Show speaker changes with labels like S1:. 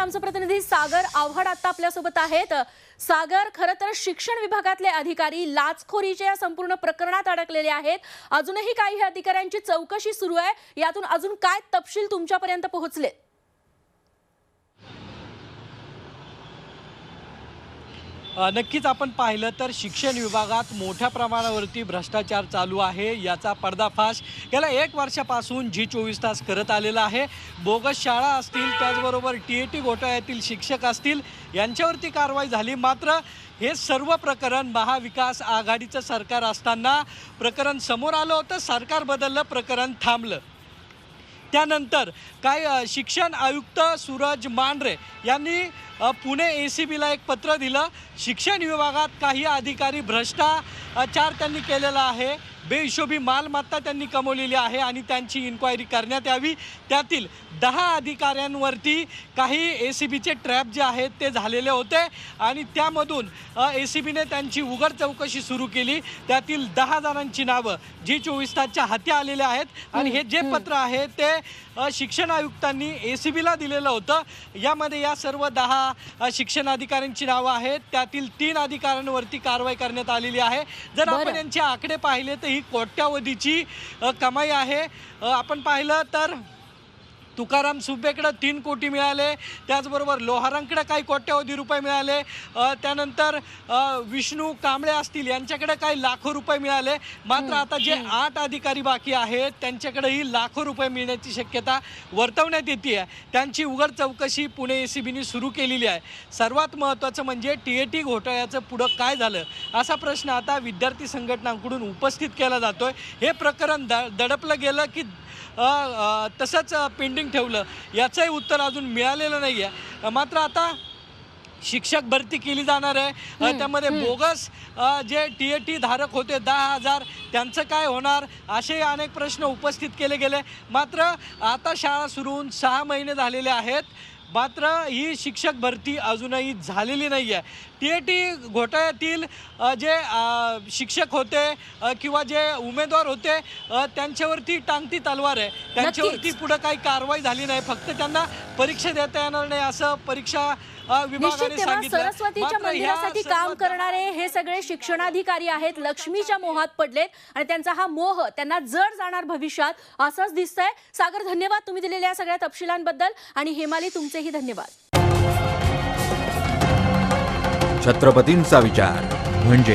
S1: आमचे प्रतिनिधी सागर आव्हाड आता आपल्यासोबत आहेत. सागर खरं तर शिक्षण विभागातले अधिकारी लाचखोरीच्या या संपूर्ण प्रकरणात अडकलेले आहेत. अजूनही काही अधिकाऱ्यांची चौकशी सुरू आहे. यातून अजून काय तपशील तुमच्यापर्यंत पोहोचले?
S2: नक्कीच आपण पाहिलं तर शिक्षण विभागात मोठ्या प्रमाणावरती भ्रष्टाचार चालू आहे. याचा पर्दाफाश गेल्या एक वर्षापासून जी चोवीस तास करत आलेला आहे. बोगस शाळा असतील त्याचबरोबर टी ए टी घोटाळ्यातील शिक्षक असतील यांच्यावरती कारवाई झाली. मात्र हे सर्व प्रकरण महाविकास आघाडीचं सरकार असताना प्रकरण समोर आलं होतं. सरकार बदललं प्रकरण थांबलं. त्यानंतर काय शिक्षण आयुक्त सूरज मांढरे यांनी पुणे ए सी बीला एक पत्र दिलं. शिक्षण विभागात काही अधिकारी भ्रष्टा भ्रष्टाचार त्यांनी केलेला आहे. बेहिशोबी मालमत्ता त्यांनी कमवलेली आहे आणि त्यांची इन्क्वायरी करण्यात यावी. त्यातील दहा अधिकाऱ्यांवरती काही ए सी बीचे ट्रॅप जे आहेत ते झालेले होते आणि त्यामधून ए सी बीने त्यांची उघड चौकशी सुरू केली. त्यातील दहा जणांची नावं जी चोवीस तासच्या हाती आलेले आहेत. आणि हे जे पत्र आहे ते शिक्षण आयुक्तांनी ए सी बीला दिलेलं होतं. यामध्ये या सर्व दहा शिक्षण अधिकाऱ्यांची नावं आहेत. त्यातील तीन अधिकाऱ्यांवरती कारवाई करण्यात आलेली आहे. जर आपण. यांचे आकडे पाहिले तर ही कोट्यावधीची कमाई आहे आपण पाहिलं तर तुकाराम सुब्बेकडं तीन कोटी मिळाले. त्याचबरोबर लोहारांकडे काही कोट्यावधी रुपये मिळाले. त्यानंतर विष्णू कांबळे असतील यांच्याकडे काही लाखो रुपये मिळाले. मात्र आता जे आठ अधिकारी बाकी आहेत त्यांच्याकडेही लाखो रुपये मिळण्याची शक्यता वर्तवण्यात येते आहे. त्यांची उघड चौकशी पुणे ए सी बीने सुरू केलेली आहे. सर्वात महत्त्वाचं म्हणजे टी ए टी घोटाळ्याचं पुढं काय झालं असा प्रश्न आता विद्यार्थी संघटनांकडून उपस्थित केला जातोय. हे प्रकरण द दडपलं गेलं की तसंच पेंडिंग ठेवलं. याचंही उत्तर अजून मिळालेलं नाही आहे मात्र आता शिक्षक भरती केली जाणार आहे. त्यामध्ये बोगस जे टी ए टी धारक होते दहा हजार त्यांचं काय होणार? असे अनेक प्रश्न उपस्थित केले गेले. मात्र आता शाळा सुरू होऊन सहा महिने झालेले आहेत. मात्र ही शिक्षक भरती अजूनही झालेली नाही आहे टी ए टी घोटाळ्यातील जे शिक्षक होते किंवा जे उमेदवार होते त्यांच्यावरती टांगती तलवार आहे. त्यांच्यावरती पुढे काही कारवाई झाली नाही. फक्त त्यांना परीक्षा देता येणार नाही असं परीक्षा
S1: निश्चित तेव्हा सरस्वतीच्या मंदिरासाठी काम करणारे हे सगळे शिक्षणाधिकारी आहेत लक्ष्मीच्या मोहात पडलेत आणि त्यांचा हा मोह त्यांना जड जाणार भविष्यात असंच दिसतंय. सागर धन्यवाद तुम्ही दिलेल्या या सगळ्या तपशिलांबद्दल आणि हेमाली तुमचेही धन्यवाद.
S3: छत्रपतींचा विचार म्हणजे